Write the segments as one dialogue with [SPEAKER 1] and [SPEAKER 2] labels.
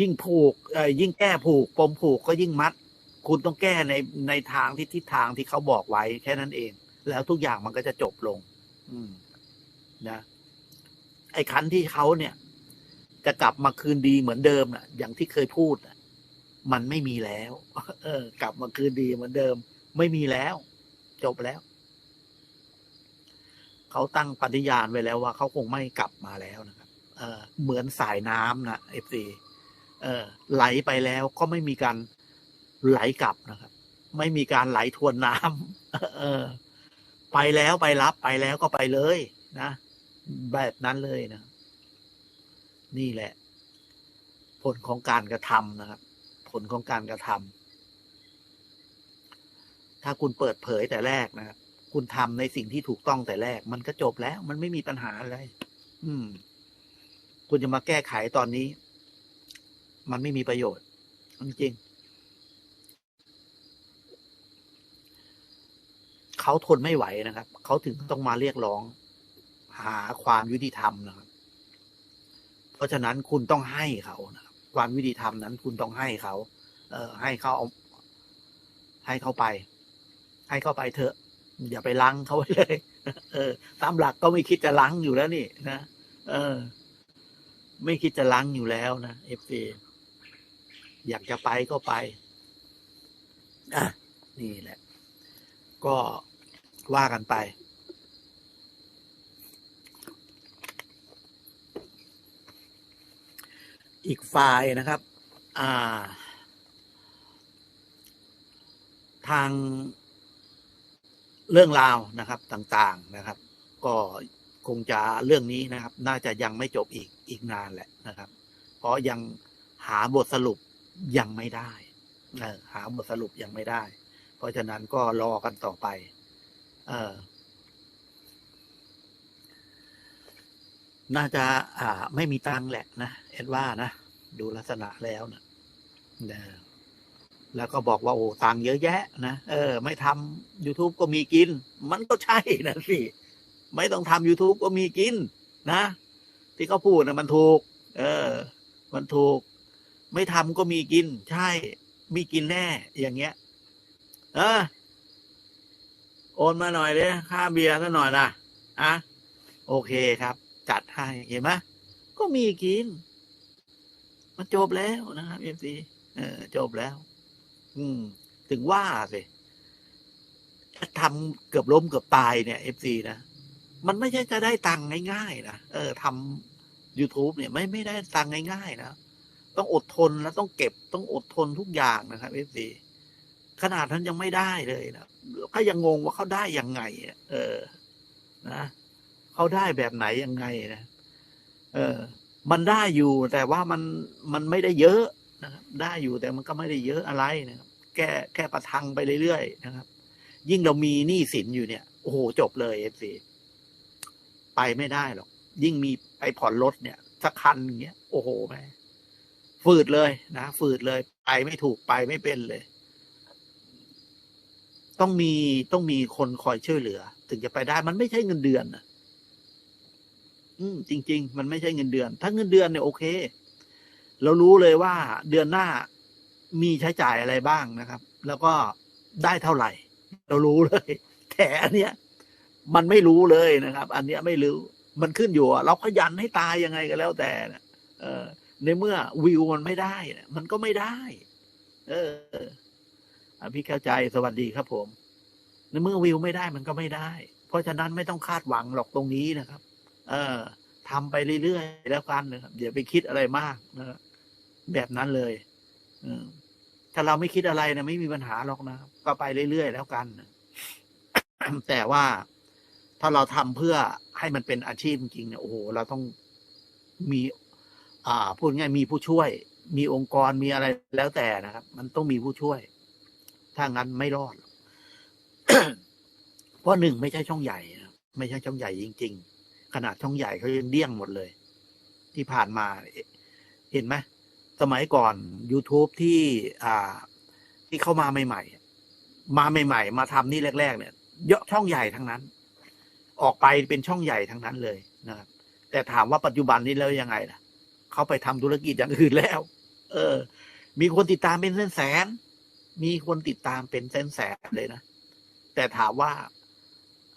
[SPEAKER 1] ยิ่งผูกยิ่งแก้ผูกปมผูกก็ยิ่งมัด คุณต้องแก้ในในทางที่ทิศทางที่เขาบอกไว้แค่นั้นเอง แล้วทุกอย่างมันก็จะจบลง อืมนะไอ้คันที่เขาเนี่ย จะกลับมาคืนดีเหมือนเดิมน่ะอย่างที่เคยพูดนะมันไม่มีแล้ว เออ กลับมาคืนดีเหมือนเดิม ไม่มีแล้ว จบแล้ว เขาตั้งปฏิญาณไว้แล้วว่าเขาคงไม่กลับมาแล้วนะครับ เออเหมือนสายน้ำนะเอฟซี ไหลไปแล้วก็ไม่มีการไหลกลับนะครับ ไม่มีการไหลทวนน้ำไปแล้วไปรับไปแล้วก็ไปเลยนะแบบนั้นเลยนะ นี่แหละ ผลของการกระทำนะครับ ผลของการกระทำถ้าคุณเปิดเผยแต่แรกนะครับคุณทำในสิ่งที่ถูกต้องแต่แรก มันก็จบแล้ว มันไม่มีปัญหาอะไร อืม คุณจะมาแก้ไขตอนนี้ มันไม่มีประโยชน์จริงๆเขาทนไม่ไหวนะครับ เขาถึงต้องมาเรียกร้อง หาความยุติธรรมนะครับ เพราะฉะนั้นคุณต้องให้เขานะครับความยุติธรรมนั้น คุณต้องให้เขา เอ่อ ให้เขาเอา ให้เขาไป ให้เขาไปเถอะ อย่าไปลังเขาไว้เลย เออ ตามหลักก็ไม่คิดจะลังอยู่แล้วนี่นะ เออ ไม่คิดจะลังอยู่แล้วนะเอฟซี อยากจะไปก็ไปอะนี่แหละ ก็ว่ากันไป อีกฝ่ายนะครับ อ่า ทางเรื่องราวนะครับต่างๆนะครับ ก็คงจะเรื่องนี้นะครับ น่าจะยังไม่จบอีกอีกนานแหละนะครับ เพราะยังหาบทสรุป ยังไม่ได้หาบทสรุปยังไม่ได้ เพราะฉะนั้นก็รอกันต่อไป เออน่าจะ อ่า ไม่มีตังแหละนะเอ็ดว่านะ ดูลักษณะแล้วนะนะแล้วก็บอกว่าโอ้ตังเยอะแยะ นะเออ ไม่ทำ YouTube ก็มีกิน มันก็ใช่นะสิ ไม่ต้องทำ YouTube ก็มีกิน นะ ที่เขาพูดนะมันถูก เออ มันถูก ไม่ทำก็มีกิน ใช่ มีกินแน่ อย่างเงี้ย เออ โอนมาหน่อยเลยค่าเบียร์ซะหน่อยนะอะโอเคครับ จัดให้เห็นไหมก็มีกิน มันจบแล้วนะครับเอฟซีเออ จบแล้ว อืม ถึงว่าสิทำเกือบล้มเกือบตายเนี่ยเอฟซีนะมันไม่ใช่จะได้ตังค์ง่ายๆนะเออทำ YouTube เนี่ยไม่ไม่ได้ตังค์ง่ายๆนะ ต้องอดทนแล้วต้องเก็บต้องอดทนทุกอย่างนะครับเอฟซีขนาดนั้นยังไม่ได้เลยนะก็ยังงงว่าเขาได้ยังไงเออ นะเขาได้แบบไหนยังไงนะเออ มันได้อยู่แต่ว่ามันมันไม่ได้เยอะนะครับ ได้อยู่แต่มันก็ไม่ได้เยอะอะไรนะครับแก้แค่ประทังไปเรื่อยๆนะครับ ยิ่งเรามีหนี้สินอยู่เนี่ยโอ้โหจบเลยเอฟซีไปไม่ได้หรอก ยิ่งมีไปผ่อนรถเนี่ยสักคันอย่างเงี้ยโอ้โหแม่ ฝืดเลยนะฝืดเลยไปไม่ถูกไปไม่เป็นเลย ต้องมีต้องมีคนคอยช่วยเหลือ ถึงจะไปได้มันไม่ใช่เงินเดือนนะอืมจริง ๆ มันไม่ใช่เงินเดือน ถ้าเงินเดือนเนี่ยโอเค เรารู้เลยว่าเดือนหน้ามีใช้จ่ายอะไรบ้างนะครับ แล้วก็ได้เท่าไหร่ เรารู้เลย แต่อันเนี้ย มันไม่รู้เลยนะครับ อันเนี้ยไม่รู้ มันขึ้นอยู่เราขยันให้ตายยังไงก็แล้วแต่นะเออ ในเมื่อวิวมันไม่ได้มันก็ไม่ได้ เอออะพี่เข้าใจสวัสดีครับผม ในเมื่อวิวไม่ได้มันก็ไม่ได้ เพราะฉะนั้นไม่ต้องคาดหวังหรอกตรงนี้นะครับ เออทำไปเรื่อยๆแล้วกันนะครับอย่าไปคิดอะไรมากนะครับแบบนั้นเลยเออถ้าเราไม่คิดอะไรนะไม่มีปัญหาหรอกนะครับก็ไปเรื่อยๆแล้วกันแต่ว่าถ้าเราทำเพื่อให้มันเป็นอาชีพจริงเนี่ยโอ้โหเราต้องมี อ่าพูดง่ายมีผู้ช่วย มีองค์กรมีอะไรแล้วแต่นะครับ มันต้องมีผู้ช่วย ถ้างั้นไม่รอด เพราะหนึ่งไม่ใช่ช่องใหญ่ไม่ใช่ช่องใหญ่จริง ๆ ขนาดช่องใหญ่เขายังเดี้ยงหมดเลย ที่ผ่านมาเห็นไหมสมัยก่อน YouTube ที่อ่า ที่เข้ามาใหม่ๆ มาใหม่ ๆ มาทำนี่แรก ๆ เนี่ยเยอะช่องใหญ่ทั้งนั้น ออกไปเป็นช่องใหญ่ทั้งนั้นเลยนะครับแต่ถามว่าปัจจุบันนี้แล้วยังไงล่ะ เขาไปทำธุรกิจอย่างอื่นแล้ว เออ มีคนติดตามเป็นแสนแสน มีคนติดตามเป็นแสนแสนเลยนะ แต่ถามว่า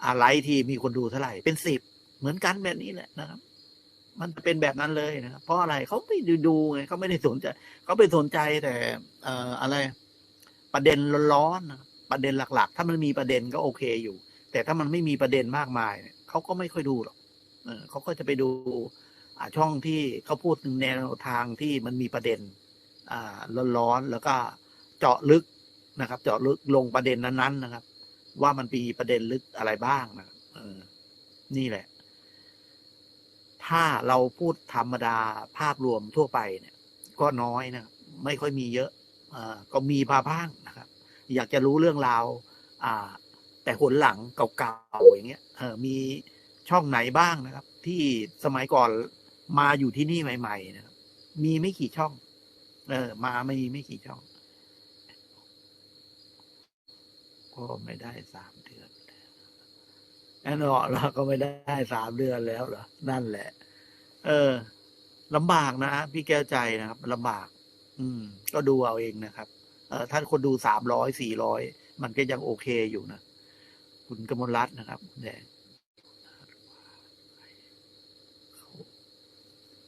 [SPEAKER 1] อะไรที่มีคนดูเท่าไหร่ เป็นสิบ เหมือนกันแบบนี้แหละนะครับ มันเป็นแบบนั้นเลยนะครับเพราะอะไรเขาไม่ด้ดูไงเขาไม่ได้สนใจเขาไปสนใจแต่ เอ่ออะไร ประเด็นร้อนๆประเด็นหลัก ๆ ถ้ามันมีประเด็นก็โอเคอยู่ แต่ถ้ามันไม่มีประเด็นมากมายเขาก็ไม่ค่อยดูหรอกเออเขาก็จะไปดู ช่องที่เขาพูดถึงแนวทางที่มันมีประเด็นร้อนๆแล้วก็เจาะลึกนะครับ เจาะลึกลงประเด็นนั้นๆนะครับ ว่ามันมีประเด็นลึกอะไรบ้างนะออนี่แหละ ถ้าเราพูดธรรมดาภาพรวมทั่วไปเนี่ย ก็น้อยนะครับไม่ค่อยมีเยอะอก็มีมาบ้างนะครับ อยากจะรู้เรื่องราวอ่า แต่หนหลังเก่าๆอย่างเงี้ยเออมีช่องไหนบ้างนะครับ ที่สมัยก่อน มาอยู่ที่นี่ใหม่ๆนะครับมีไม่กี่ช่อง เออ มาไม่มีไม่กี่ช่องก็ไม่ได้สามเดือนแน่นอนเราก็ไม่ได้สามเดือนแล้วเหรอนั่นแหละ เออลำบากนะพี่แก้วใจนะครับลำบาก อืม ก็ดูเอาเองนะครับ เออท่านคนดูสามร้อยสี่ร้อยมันก็ยังโอเคอยู่นะ คุณกมลรัตน์นะครับเนี่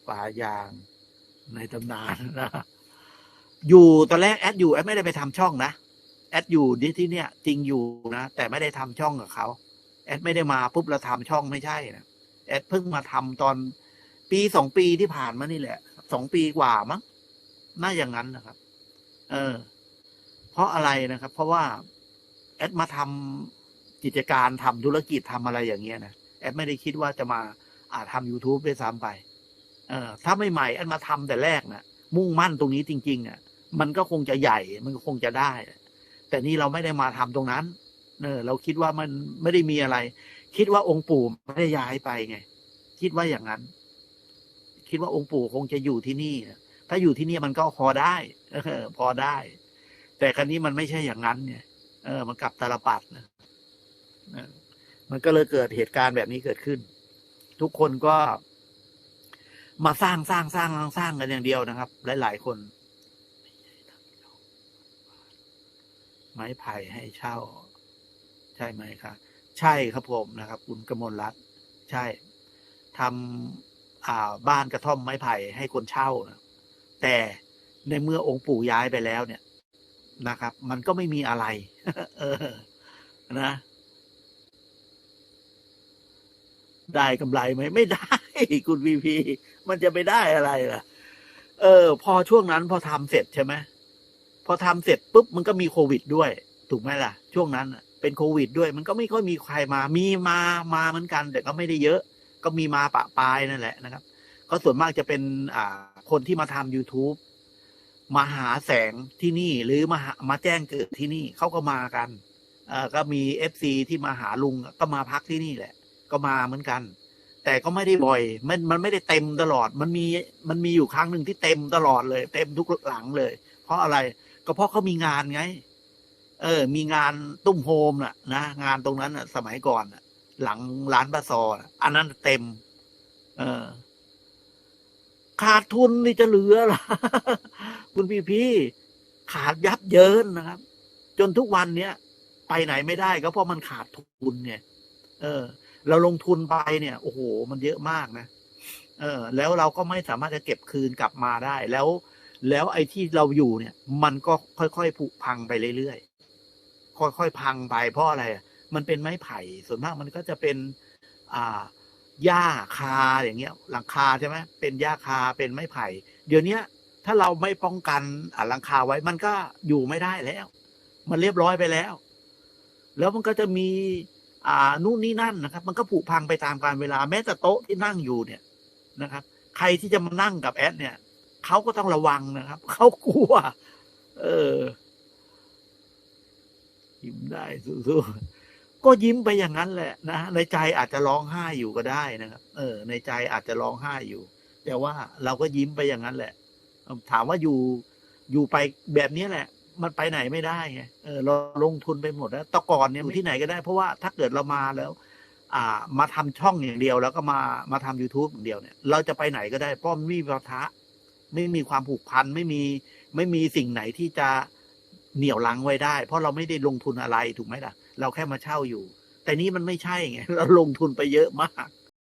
[SPEAKER 1] ป่ายางในตำนานนะอยู่ตอนแรกแอดอยู่แอดไม่ได้ไปทำช่องนะแอดอยู่ที่ที่เนี่ย จริงอยู่นะแต่ไม่ได้ทำช่องกับเขาแอดไม่ได้มาปุ๊บเราทำช่องไม่ใช่นะแอดเพิ่งมาทำตอนปีสองปีที่ผ่านมานี่แหละสองปีกว่ามั้งน่าอย่างนั้นนะครับ เออ เพราะอะไรนะครับ เพราะว่า แอดมาทำกิจการทำธุรกิจทำอะไรอย่างเงี้ยนะแอดไม่ได้คิดว่าจะมาอาจทำ YouTube ด้วยซ้ำไป เออถ้าไม่ใหม่แอดมาทำแต่แรกนะมุ่งมั่นตรงนี้จริงๆอะ มันก็คงจะใหญ่มันก็คงจะได้ แต่นี่เราไม่ได้มาทำตรงนั้น เออ เราคิดว่ามันไม่ได้มีอะไร คิดว่าองค์ปู่ไม่ได้ย้ายไปไง คิดว่าอย่างนั้น คิดว่าองค์ปู่คงจะอยู่ที่นี่ถ้าอยู่ที่นี่มันก็พอได้ เออ พอได้ แต่ครั้นี้มันไม่ใช่อย่างนั้นเนี่ยเออ มันกลับตาลปัดนะมันก็เลยเกิดเหตุการณ์แบบนี้เกิดขึ้น ทุกคนก็ มาสร้างสร้างสร้างสร้างกันอย่างเดียวนะครับ หลาย ๆ คนไม้ไผ่ให้เช่า ใช่ไหมครับใช่ครับผมนะครับ คุณกมลรัตน์ใช่ทำอ่าบ้านกระท่อมไม้ไผ่ให้คนเช่านะแต่ในเมื่อองค์ปู่ย้ายไปแล้วเนี่ยนะครับ มันก็ไม่มีอะไรเออนะ ได้กำไรไหมไม่ได้ คุณพีพีมันจะไปได้อะไรล่ะ เออ พอช่วงนั้นพอทำเสร็จใช่ไหมพอทำเสร็จปุ๊บมันก็มีโควิดด้วย ถูกไหมล่ะ ช่วงนั้นเป็นโควิดด้วย มันก็ไม่ค่อยมีใครมา มีมามาเหมือนกัน แต่ก็ไม่ได้เยอะ ก็มีมาปะปายนั่นแหละนะครับ ก็ส่วนมากจะเป็นอ่าคนที่มาทำ youtube มาหาแสงที่นี่หรือมาหามาแจ้งเกิดที่นี่เขาก็มากันเอ่อก็มีเอฟซีที่มาหาลุงก็มาพักที่นี่แหละ ก็มาเหมือนกัน แต่ก็ไม่ได้บ่อยมันมันไม่ได้เต็มตลอด มันมีมันมีอยู่ครั้งหนึ่งที่เต็มตลอดเลย เต็มทุกหลังเลย เพราะอะไร ก็เพราะเขามีงานไง เออ มีงานตุ้มโฮมน่ะนะงานตรงนั้นน่ะ สมัยก่อนน่ะ หลังร้านบาซออันนั้นเต็ม เออ ขาดทุนนี่จะเหลือหรอคุณพี่พี่ขาดยับเยินนะครับ จนทุกวันเนี้ยไปไหนไม่ได้ก็เพราะมันขาดทุนไงเออ เราลงทุนไปเนี่ยโอ้โหมันเยอะมากนะเออ แล้วเราก็ไม่สามารถจะเก็บคืนกลับมาได้แล้ว แล้วไอ้ที่เราอยู่เนี่ย มันก็ค่อยๆผุพังไปเรื่อยๆค่อยๆพังไปเพราะอะไร มันเป็นไม้ไผ่ส่วนมากมันก็จะเป็น อ่าหญ้าคาอย่างเงี้ย หลังคาใช่ไหมเป็นหญ้าคาเป็นไม้ไผ่ เดี๋ยวนี้ถ้าเราไม่ป้องกันอ่าหลังคาไว้มันก็อยู่ไม่ได้แล้ว มันเรียบร้อยไปแล้ว แล้วมันก็จะมี อ่านู่นนี่นั่นนะครับ มันก็ผุพังไปตามกาลเวลาแม้แต่โต๊ะที่นั่งอยู่เนี่ยนะครับ ใครที่จะมานั่งกับแอดเนี่ยเขาก็ต้องระวังนะครับเขากลัว เออ ยิ้มได้สู้ๆก็ยิ้มไปอย่างนั้นแหละนะในใจอาจจะร้องไห้อยู่ก็ได้นะครับ เออ ในใจอาจจะร้องไห้อยู่ แต่ว่าเราก็ยิ้มไปอย่างนั้นแหละถามว่าอยู่อยู่ไปแบบนี้แหละ มันไปไหนไม่ได้ไงเออเราลงทุนไปหมดแล้วแตะก่อนเนี่ยที่ไหนก็ได้ เพราะว่าถ้าเกิดเรามาแล้ว อ่า มาทำช่องอย่างเดียว แล้วก็มามาทำ youtube อย่างเดียวเนี่ย เราจะไปไหนก็ได้ เพราะมันไมมีปะทะไม่มีความผูกพันไม่มีไม่มีสิ่งไหนที่จะเหนี่ยวลังไว้ได้ เพราะเราไม่ได้ลงทุนอะไรถูกไหมล่ะ เราแค่มาเช่าอยู่ แต่นี้มันไม่ใช่ไงเราลงทุนไปเยอะมาก